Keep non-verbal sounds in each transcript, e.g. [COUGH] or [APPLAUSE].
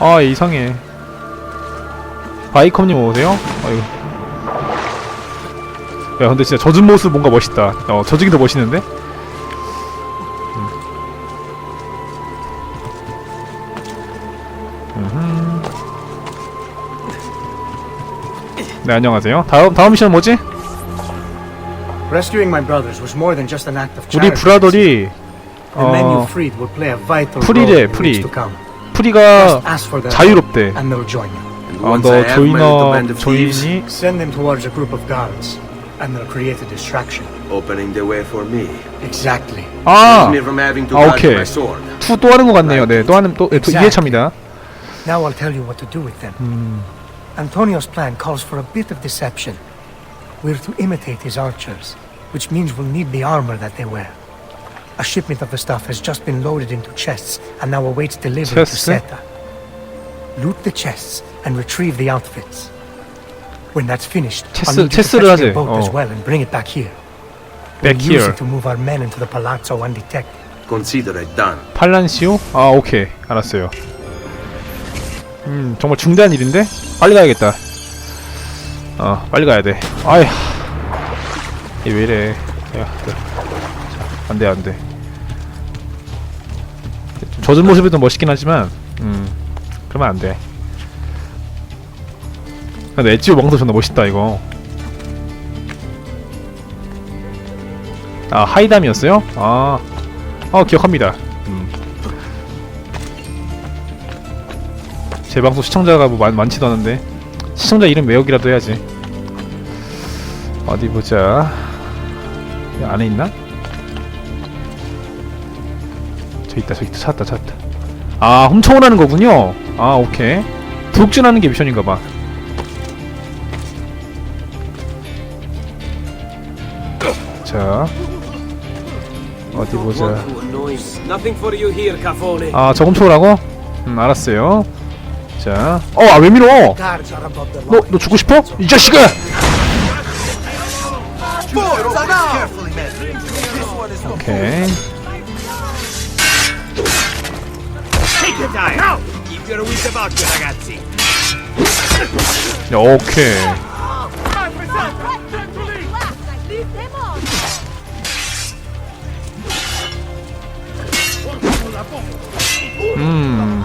아 이상해 바이컴님 오세요? 아이고 야 근데 진짜 젖은 모습 뭔가 멋있다 어 젖은 게더 멋있는데? 음. 네 안녕하세요 다음 다음 미션 뭐지? Rescuing my brothers was more than just an act of 우리. 브라더리 어 프리래, 프리. weeks to come. 프리가 Just ask for them, 자유롭대 and they'll join you. And 아, once 너 I have met the 조이너 band of thieves, 조인이 Send them towards a group of guards, and they'll create a distraction. opening the way for me. Exactly. 아! me from having to 아, guard 오케이. my sword. 투 또 하는 것 같네요 네또 하는 또 예, 또 Exactly. 2회차입니다 Now I'll tell you what to do with them. Antonio's plan calls for a bit of deception. We're to imitate his archers, which means we'll need the armor that they wear. A shipment of the stuff has just been loaded into chests and now awaits delivery to Chests? Seta. Loot the chests and retrieve the outfits. When that's finished, 체스- I'll need you to 체스를 fetch their 하재. boat as 어. well and bring it back here. Back we'll use here. it to move our men into the palazzo undetected. Consider it done. 팔란시오? 아 오케이 알았어요 음 정말 중대한 일인데? 빨리 가야겠다 어 빨리 가야돼 아이 얘 왜이래 야 그. 자, 안돼 안돼 젖은 모습이 더 멋있긴 하지만 음 그러면 안돼 근데 엣지오 멍도 존나 멋있다 이거 아 하이담이었어요? 아 어 기억합니다. 음. 제 방송 시청자가 뭐 많, 많지도 않은데 시청자 이름 외우기라도 해야지. 어디 보자. 안에 있나? 저 있다 저 있다 찾았다 찾았다. 아 훔쳐오라는 거군요. 아 오케이. 도둑질하는 게 미션인가봐. 자 어디 보자. Nothing for you here, Cafone. 아, 저 훔쳐오라고? 음, 알았어요. 자, 어, 아, 왜 밀어? 너, 너 죽고 싶어? 이 자식아! 오케이. Take your time. Now, keep your wits about you, ragazzi. 야, 오케이. 음!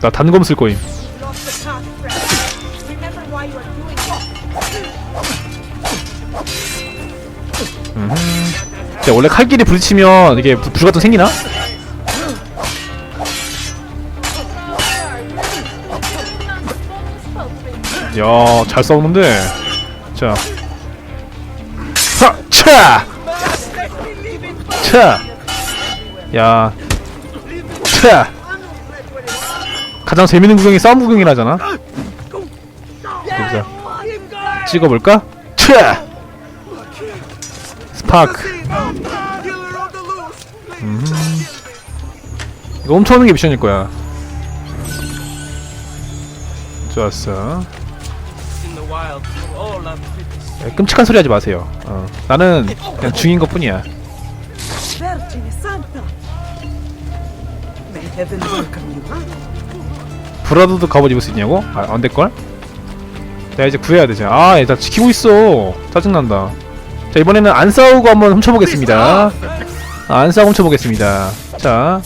나 단검 쓸 거임. Lost 자, 원래 칼길이 부딪히면 이게 불, 불 같은 거 생기나? 야, 잘 싸우는데. 자. 하! 차! 차! 야. 차! 가장 재밌는 구경이 싸움 구경이라잖아. 보자. 찍어볼까? 차! 스파크. 이거 훔쳐오는 게 미션일 거야. 좋았어. 야, 끔찍한 소리 하지 마세요. 어. 나는 그냥 중인 것 뿐이야. 브라더도 갑옷 입을 수 있냐고? 아, 안 될걸? 야, 이제 구해야 되지. 아, 얘 다 지키고 있어. 짜증난다. 자, 이번에는 안 싸우고 한번 훔쳐보겠습니다. 아, 안 싸우고 훔쳐보겠습니다. 자,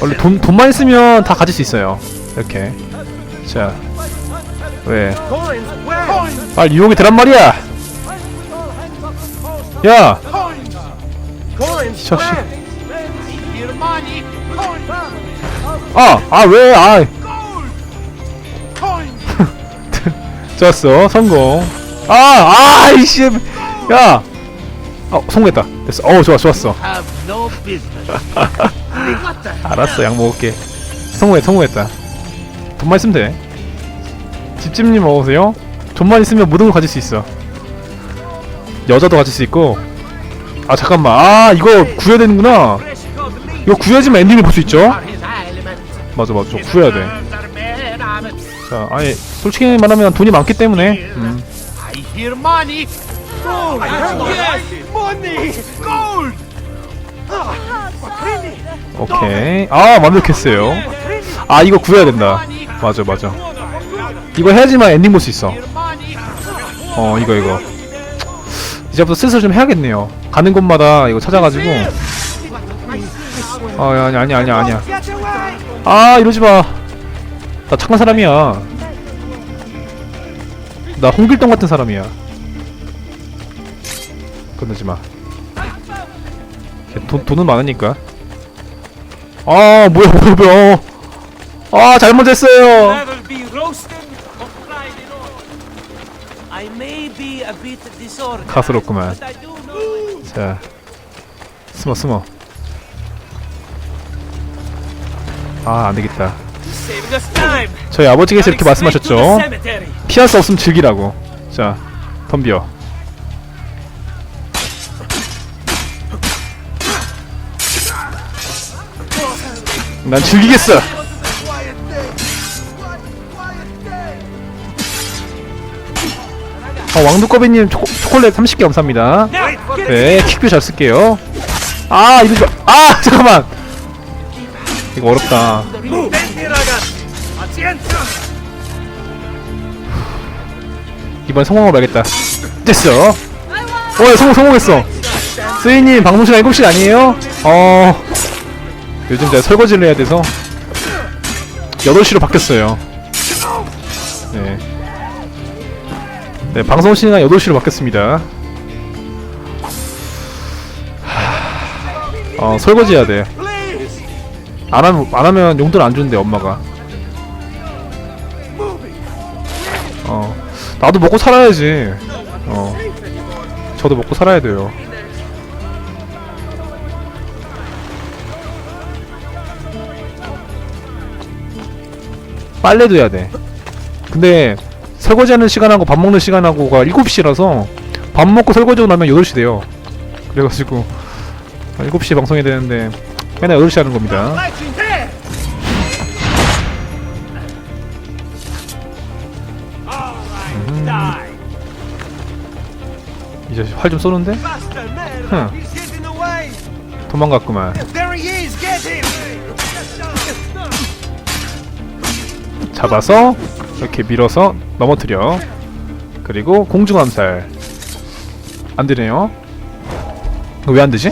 원래 돈, 돈만 있으면 다 가질 수 있어요. 이렇게. 자, 왜? 빨리 유혹이 되란 말이야! 야! 이 자식. 아! 아, 왜? 아! [LAUGHS] 좋았어. 성공. 아! 아! 이씨! 야! 어, 성공했다. 됐어. 어우, 좋아, 좋았어. [LAUGHS] 알았어, 약 먹을게. 성공해, 성공했다. 돈만 있으면 돼. 집집님 어서오세요. 돈만 있으면 모든 걸 가질 수 있어. 여자도 가질 수 있고. 아, 잠깐만. 아, 이거 구해야 되는구나. 이거 구해야지만 엔딩을 볼 수 있죠? 맞아, 맞아. 저 구해야 돼. 자, 아니, 솔직히 말하면 돈이 많기 때문에. 음. I 오케이. 아 완벽했어요. 아 이거 구해야 된다. 맞아 맞아. 이거 해야지만 엔딩 볼 수 있어. 어 이거 이거. 이제부터 슬슬 좀 해야겠네요. 가는 곳마다 이거 찾아가지고. 아 아니 아니 아니 아니야. 아 이러지 마. 나 착한 사람이야. 나 홍길동 같은 사람이야. 건너지 마. 돈 돈은 많으니까. 아 뭐야 뭐야 뭐야. 아 잘못했어요. Never be roasted or fried in oil. I may be a bit disorganized, 가스롭구만. but I do know it. 자 숨어 숨어. 아 안되겠다. Saving us time. 저희 아버지께서 이렇게 to the 말씀하셨죠. cemetery. 피할 수 없으면 즐기라고. 자 덤벼. 난 즐기겠어. 어, 왕두꺼비님 초, 초콜릿 30개 감사합니다. 네, 킥뷰 잘 쓸게요. 아, 이러지 마. 아, [LAUGHS] 잠깐만. 이거 어렵다. 이번 성공하고 말겠다. 됐어. 어, 성공, 성공했어. 스이님, 방송 시간 7시 아니에요? 어, 요즘 제가 설거지를 해야 돼서 8시로 바뀌었어요. 네. 네, 방송 시간 8시로 바뀌었습니다. 하... 어, 설거지 해야 돼. 안 하면, 안 하면 용돈 안 주는데, 엄마가. 어. 나도 먹고 살아야지. 어. 저도 먹고 살아야 돼요. 빨래도 해야 돼. 근데 설거지하는 시간하고 밥 먹는 시간하고가 7시라서 밥 먹고 설거지하고 나면 8시 돼요. 그래가지고 7시에 방송해야 되는데 맨날 8시 하는 겁니다. Die! 이 자식 활좀 쏘는데? Away! 도망갔구만. 잡아서 이렇게 밀어서 넘어뜨려 그리고 공중암살 안 되네요 왜안 되지?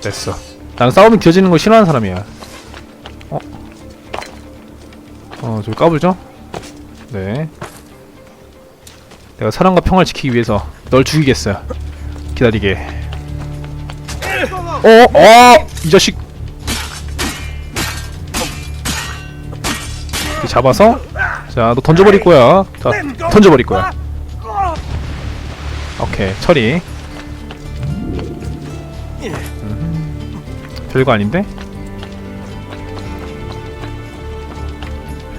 됐어 난 싸움이 길어지는 걸 싫어하는 사람이야 어? 어 저기 까불죠? 네 내가 사랑과 평화를 지키기 위해서 널 죽이겠어 기다리게 어? 어? 이 자식 이렇게 잡아서. 자 너 던져버릴 거야. 자 던져버릴 거야. 오케이 처리. 음, 별거 아닌데?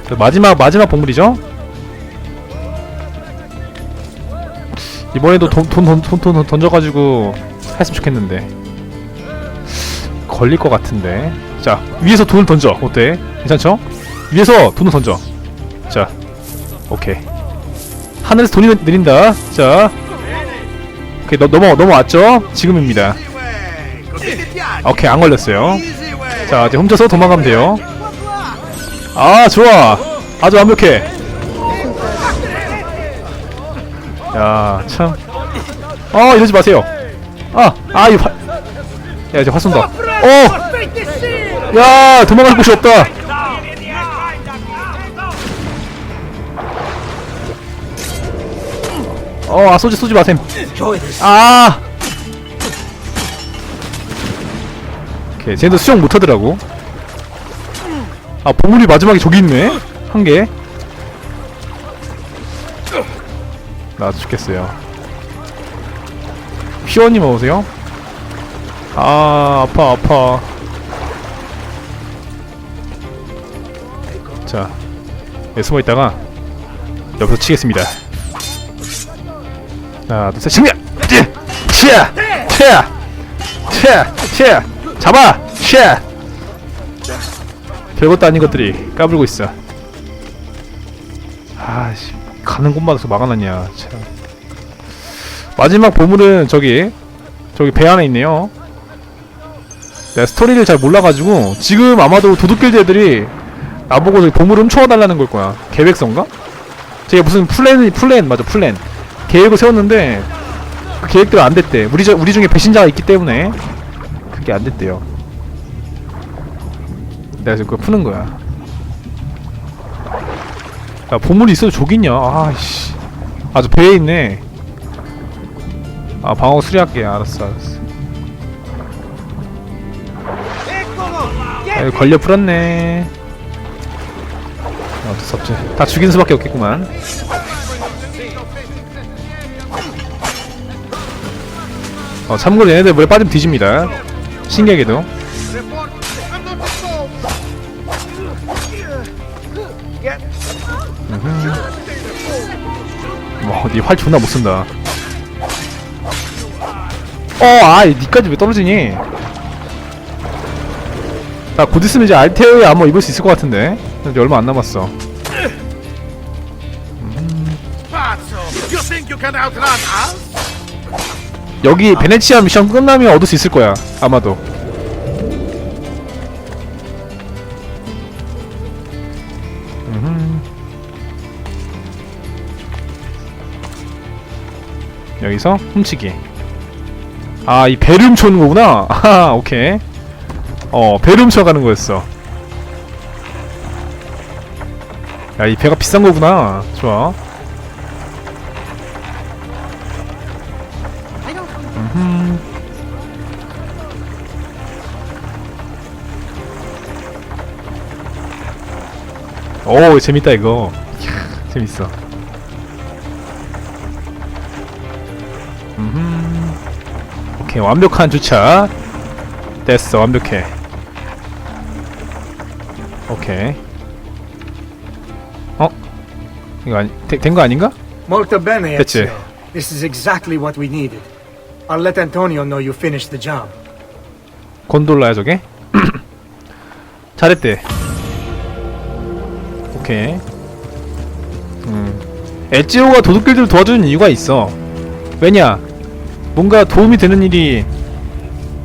자, 마지막 마지막 봉물이죠? 이번에도 돈돈돈 돈 돈 던져가지고 했으면 좋겠는데. 걸릴 것 같은데. 자 위에서 돈을 던져. 어때? 괜찮죠? 위에서 돈을 던져. 자, 오케이. 하늘에서 돈이 내- 내린다. 자, 오케이 너, 넘어 넘어왔죠? 지금입니다. 오케이 안 걸렸어요. 자, 이제 훔쳐서 도망가면 돼요. 아, 좋아. 아주 완벽해. 야, 참. 어, 이러지 마세요. 아, 아, 이거 화... 야, 이제 화 쏜다. 어! 야, 도망갈 곳이 없다. 어, 아, 쏘지, 쏘지 마셈. 아! 오케이, 쟤도 수영 못 하더라고. 아, 보물이 마지막에 저기 있네? 한 개. 나 죽겠어요. 휘원님 어서오세요. 아, 아파, 아파. 자, 네, 숨어 있다가 옆에서 치겠습니다. 하나, 둘, 셋, 승리! 치야! 치야! 치야! 치야! 잡아! 치야! 별것도 아닌 것들이 까불고 있어. 아씨, 가는 곳마다 서 막아놨냐, 참. 마지막 보물은 저기 저기 배 안에 있네요. 내가 스토리를 잘 몰라가지고 지금 아마도 도둑길드 애들이 나보고 저기 보물을 훔쳐달라는 걸 거야. 계획서인가? 제가 무슨 플랜 플랜 맞아 플랜 계획을 세웠는데 그 계획대로 안 됐대. 우리 저, 우리 중에 배신자가 있기 때문에 그게 안 됐대요. 내가 지금 그거 푸는 거야. 야 보물이 있어도 저기 있냐? 아씨. 아저 배에 있네. 아 방어 수리할게. 알았어 알았어. 아, 걸려 풀었네. 어쩔 수 없지. 다 죽인 수밖에 없겠구만. 어, 참고로 얘네들 물에 빠지면 뒤집니다. 신기하게도. 음흠. 와, 니활 존나 못 쓴다. 어, 아, 니까지 왜 떨어지니? 자, 곧 있으면 이제 알테어의 아머 입을 수 있을 것 같은데. 이제 얼마 안 남았어. Pazzo! 여기 베네치아 미션 끝나면 얻을 수 있을 거야. 아마도. 여기서 훔치기. 아, 이 배를 훔쳐오는 거구나. [LAUGHS] 아, 오케이. 어, 배를 훔쳐가는 거였어. 야, 이 배가 비싼 거구나. 좋아. 오 재밌다 이거 이야, 재밌어 음흠. 오케이 완벽한 주차 됐어 완벽해 오케이 어? 이거 아니 된 거 아닌가? Molto bene. Ezio. This is exactly what we needed. I'll let Antonio know you finished the job. 곤돌라야 저게? [CLEARS THROAT] 잘했대. 오케이. 음. 엣지오가 도둑길들을 도와주는 이유가 있어. 왜냐? 뭔가 도움이 되는 일이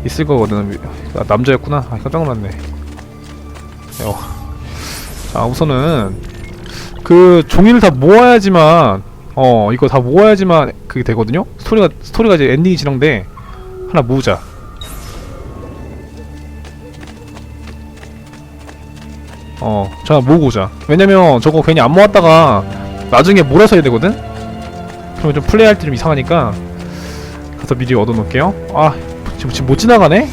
있을 거거든. 아, 남자였구나. 아, 깜짝 놀랐네. 어. 자 우선은 그 종이를 다 모아야지만 어 이거 다 모아야지만 그게 되거든요 스토리가 스토리가 이제 엔딩이 진행돼 하나 모으자 어, 자 모으고 오자. 왜냐면 저거 괜히 안 모았다가 나중에 몰아서 해야 되거든? 그러면 좀 플레이할 때 좀 이상하니까 가서 미리 얻어놓을게요. 아, 지금, 지금 못 지나가네?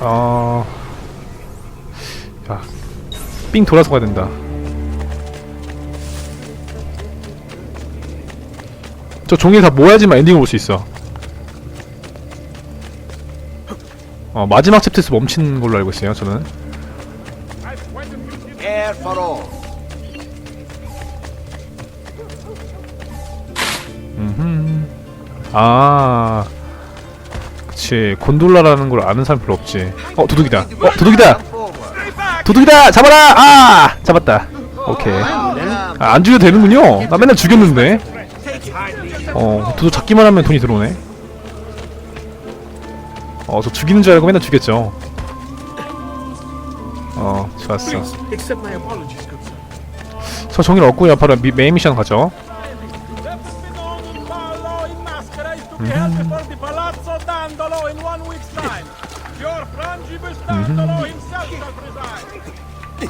아, 야, 삥 돌아서 가야 된다. 저 종이 다 모아야지만 엔딩을 볼 수 있어. 어, 마지막 챕터에서 멈추는 걸로 알고 있어요, 저는. 음흠. 아, 그치. 곤돌라라는 걸 아는 사람 별로 없지. 어, 도둑이다. 어, 도둑이다! 도둑이다! 잡아라! 아! 잡았다. 오케이. 아, 안 죽여도 되는군요. 나 맨날 죽였는데. 어, 도둑 잡기만 하면 돈이 들어오네. 어, 저 죽이는 줄 알고 맨날 죽였죠. 어, 좋았어. 저 종이를 얻고요. 바로 미, 메인 미션 가죠.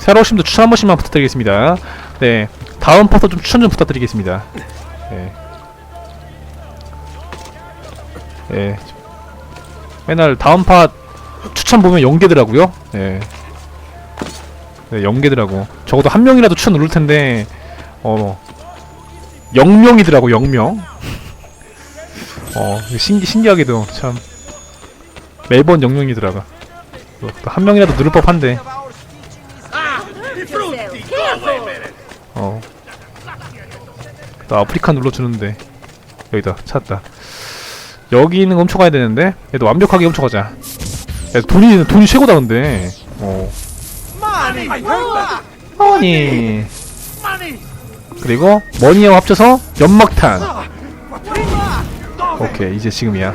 새로 분들 추천 한 번씩만 부탁드리겠습니다. 네, 다음 파트 좀 추천 좀 부탁드리겠습니다. 네. 네. 맨날 다음 파 추천 보면 연계더라고요. 네. 네, 연계더라고. 적어도 한 명이라도 추천 누를 텐데, 어, 0명이더라고, 0명. [LAUGHS] 어, 신기, 신기하게도 참, 매번 0명이더라고. 한 명이라도 누를 법한데. 어. 나 아프리카 눌러주는데 여기다 찾았다. 여기 있는 거 훔쳐가야 되는데 얘도 완벽하게 훔쳐가자. 야, 돈이 돈이 최고다 근데. 어. 아니. 그리고 머니와 합쳐서 연막탄. 오케이 이제 지금이야